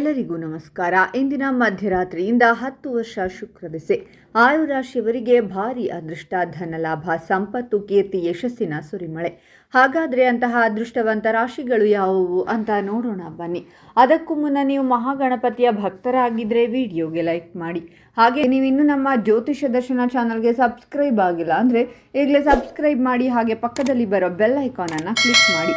ಎಲ್ಲರಿಗೂ ನಮಸ್ಕಾರ. ಇಂದಿನ ಮಧ್ಯರಾತ್ರಿಯಿಂದ ಹತ್ತು ವರ್ಷ ಶುಕ್ರ ದಿಸೆ. ಆರು ರಾಶಿಯವರಿಗೆ ಭಾರಿ ಅದೃಷ್ಟ ಧನಲಾಭ ಸಂಪತ್ತು, ಕೀರ್ತಿ, ಯಶಸ್ಸಿನ ಸುರಿಮಳೆ. ಹಾಗಾದರೆ ಅಂತಹ ಅದೃಷ್ಟವಂತ ರಾಶಿಗಳು ಯಾವುವು ಅಂತ ನೋಡೋಣ ಬನ್ನಿ. ಅದಕ್ಕೂ ಮುನ್ನ ನೀವು ಮಹಾಗಣಪತಿಯ ಭಕ್ತರಾಗಿದ್ದರೆ ವಿಡಿಯೋಗೆ ಲೈಕ್ ಮಾಡಿ. ಹಾಗೆ ನೀವು ಇನ್ನೂ ನಮ್ಮ ಜ್ಯೋತಿಷ್ಯ ದರ್ಶನ ಚಾನಲ್ಗೆ ಸಬ್ಸ್ಕ್ರೈಬ್ ಆಗಿಲ್ಲ ಅಂದರೆ ಈಗಲೇ ಸಬ್ಸ್ಕ್ರೈಬ್ ಮಾಡಿ ಹಾಗೆ ಪಕ್ಕದಲ್ಲಿ ಬರೋ ಬೆಲ್ ಐಕಾನನ್ನು ಕ್ಲಿಕ್ ಮಾಡಿ.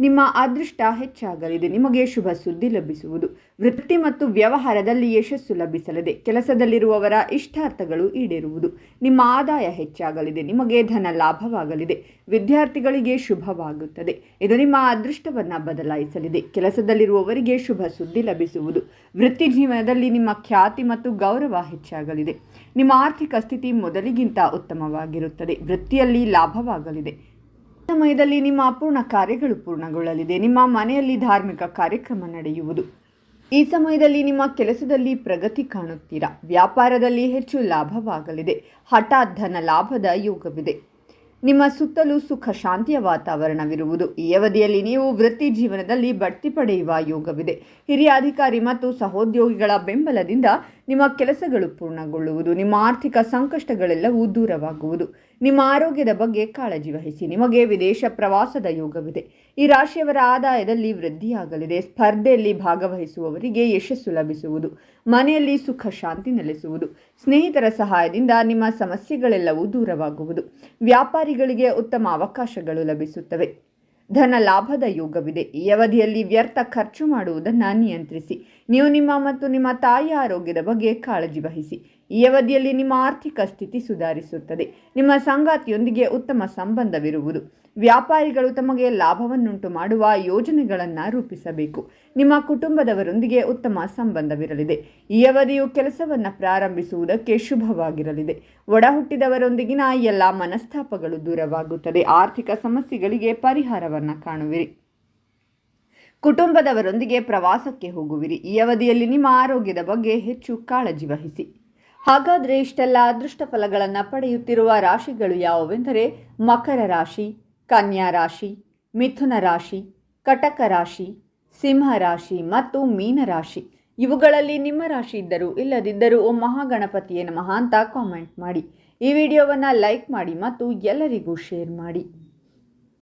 ನಿಮ್ಮ ಅದೃಷ್ಟ ಹೆಚ್ಚಾಗಲಿದೆ. ನಿಮಗೆ ಶುಭ ಸುದ್ದಿ ಲಭಿಸುವುದು. ವೃತ್ತಿ ಮತ್ತು ವ್ಯವಹಾರದಲ್ಲಿ ಯಶಸ್ಸು ಲಭಿಸಲಿದೆ. ಕೆಲಸದಲ್ಲಿರುವವರ ಇಷ್ಟಾರ್ಥಗಳು ಈಡೇರುವುದು. ನಿಮ್ಮ ಆದಾಯ ಹೆಚ್ಚಾಗಲಿದೆ. ನಿಮಗೆ ಧನ ಲಾಭವಾಗಲಿದೆ. ವಿದ್ಯಾರ್ಥಿಗಳಿಗೆ ಶುಭವಾಗುತ್ತದೆ. ಇದು ನಿಮ್ಮ ಅದೃಷ್ಟವನ್ನು ಬದಲಾಯಿಸಲಿದೆ. ಕೆಲಸದಲ್ಲಿರುವವರಿಗೆ ಶುಭ ಸುದ್ದಿ ಲಭಿಸುವುದು. ವೃತ್ತಿ ಜೀವನದಲ್ಲಿ ನಿಮ್ಮ ಖ್ಯಾತಿ ಮತ್ತು ಗೌರವ ಹೆಚ್ಚಾಗಲಿದೆ. ನಿಮ್ಮ ಆರ್ಥಿಕ ಸ್ಥಿತಿ ಮೊದಲಿಗಿಂತ ಉತ್ತಮವಾಗಿರುತ್ತದೆ. ವೃತ್ತಿಯಲ್ಲಿ ಲಾಭವಾಗಲಿದೆ. ಸಮಯದಲ್ಲಿ ನಿಮ್ಮ ಅಪೂರ್ಣ ಕಾರ್ಯಗಳು ಪೂರ್ಣಗೊಳ್ಳಲಿದೆ. ನಿಮ್ಮ ಮನೆಯಲ್ಲಿ ಧಾರ್ಮಿಕ ಕಾರ್ಯಕ್ರಮ ನಡೆಯುವುದು. ಈ ಸಮಯದಲ್ಲಿ ನಿಮ್ಮ ಕೆಲಸದಲ್ಲಿ ಪ್ರಗತಿ ಕಾಣುತ್ತೀರಾ? ವ್ಯಾಪಾರದಲ್ಲಿ ಹೆಚ್ಚು ಲಾಭವಾಗಲಿದೆ. ಹಠಾತ್ ಧನ ಲಾಭದ ಯೋಗವಿದೆ. ನಿಮ್ಮ ಸುತ್ತಲೂ ಸುಖ ಶಾಂತಿಯ ವಾತಾವರಣವಿರುವುದು. ಈ ಅವಧಿಯಲ್ಲಿ ನೀವು ವೃತ್ತಿ ಜೀವನದಲ್ಲಿ ಬಡ್ತಿ ಪಡೆಯುವ ಯೋಗವಿದೆ. ಹಿರಿಯ ಅಧಿಕಾರಿ ಮತ್ತು ಸಹೋದ್ಯೋಗಿಗಳ ಬೆಂಬಲದಿಂದ ನಿಮ್ಮ ಕೆಲಸಗಳು ಪೂರ್ಣಗೊಳ್ಳುವುದು, ನಿಮ್ಮ ಆರ್ಥಿಕ ಸಂಕಷ್ಟಗಳೆಲ್ಲವೂ ದೂರವಾಗುವುದು. ನಿಮ್ಮ ಆರೋಗ್ಯದ ಬಗ್ಗೆ ಕಾಳಜಿ ವಹಿಸಿ. ನಿಮಗೆ ವಿದೇಶ ಪ್ರವಾಸದ ಯೋಗವಿದೆ. ಈ ರಾಶಿಯವರ ಆದಾಯದಲ್ಲಿ ವೃದ್ಧಿಯಾಗಲಿದೆ. ಸ್ಪರ್ಧೆಯಲ್ಲಿ ಭಾಗವಹಿಸುವವರಿಗೆ ಯಶಸ್ಸು ಲಭಿಸುವುದು. ಮನೆಯಲ್ಲಿ ಸುಖ ಶಾಂತಿ ನೆಲೆಸುವುದು. ಸ್ನೇಹಿತರ ಸಹಾಯದಿಂದ ನಿಮ್ಮ ಸಮಸ್ಯೆಗಳೆಲ್ಲವೂ ದೂರವಾಗುವುದು. ವ್ಯಾಪಾರಿಗಳಿಗೆ ಉತ್ತಮ ಅವಕಾಶಗಳು ಲಭಿಸುತ್ತವೆ. ಧನ ಲಾಭದ ಯೋಗವಿದೆ. ಈ ಅವಧಿಯಲ್ಲಿ ವ್ಯರ್ಥ ಖರ್ಚು ಮಾಡುವುದನ್ನು ನಿಯಂತ್ರಿಸಿ. ನೀವು ನಿಮ್ಮ ಮತ್ತು ನಿಮ್ಮ ತಾಯಿಯ ಆರೋಗ್ಯದ ಬಗ್ಗೆ ಕಾಳಜಿ ವಹಿಸಿ. ಈ ಅವಧಿಯಲ್ಲಿ ನಿಮ್ಮ ಆರ್ಥಿಕ ಸ್ಥಿತಿ ಸುಧಾರಿಸುತ್ತದೆ. ನಿಮ್ಮ ಸಂಗಾತಿಯೊಂದಿಗೆ ಉತ್ತಮ ಸಂಬಂಧವಿರುವುದು. ವ್ಯಾಪಾರಿಗಳು ತಮಗೆ ಲಾಭವನ್ನುಂಟು ಮಾಡುವ ಯೋಜನೆಗಳನ್ನು ರೂಪಿಸಬೇಕು. ನಿಮ್ಮ ಕುಟುಂಬದವರೊಂದಿಗೆ ಉತ್ತಮ ಸಂಬಂಧವಿರಲಿದೆ. ಈ ಅವಧಿಯು ಕೆಲಸವನ್ನು ಪ್ರಾರಂಭಿಸುವುದಕ್ಕೆ ಶುಭವಾಗಿರಲಿದೆ. ಒಡಹುಟ್ಟಿದವರೊಂದಿಗಿನ ಎಲ್ಲ ಮನಸ್ತಾಪಗಳು ದೂರವಾಗುತ್ತದೆ. ಆರ್ಥಿಕ ಸಮಸ್ಯೆಗಳಿಗೆ ಪರಿಹಾರವನ್ನು ಕಾಣುವಿರಿ. ಕುಟುಂಬದವರೊಂದಿಗೆ ಪ್ರವಾಸಕ್ಕೆ ಹೋಗುವಿರಿ. ಈ ಅವಧಿಯಲ್ಲಿ ನಿಮ್ಮ ಆರೋಗ್ಯದ ಬಗ್ಗೆ ಹೆಚ್ಚು ಕಾಳಜಿ ವಹಿಸಿ. ಹಾಗಾದರೆ ಇಷ್ಟೆಲ್ಲ ಅದೃಷ್ಟ ಫಲಗಳನ್ನು ಪಡೆಯುತ್ತಿರುವ ರಾಶಿಗಳು ಯಾವುವೆಂದರೆ ಮಕರ ರಾಶಿ, ಕನ್ಯಾ ರಾಶಿ, ಮಿಥುನ ರಾಶಿ, ಕಟಕ ರಾಶಿ, ಸಿಂಹ ರಾಶಿ ಮತ್ತು ಮೀನ ರಾಶಿ. ಇವುಗಳಲ್ಲಿ ನಿಮ್ಮ ರಾಶಿ ಇದ್ದರೂ ಇಲ್ಲದಿದ್ದರೂ ಓ ಮಹಾಗಣಪತಿಯೇ ನಮಃ ಅಂತ ಕಾಮೆಂಟ್ ಮಾಡಿ. ಈ ವಿಡಿಯೋವನ್ನು ಲೈಕ್ ಮಾಡಿ ಮತ್ತು ಎಲ್ಲರಿಗೂ ಶೇರ್ ಮಾಡಿ.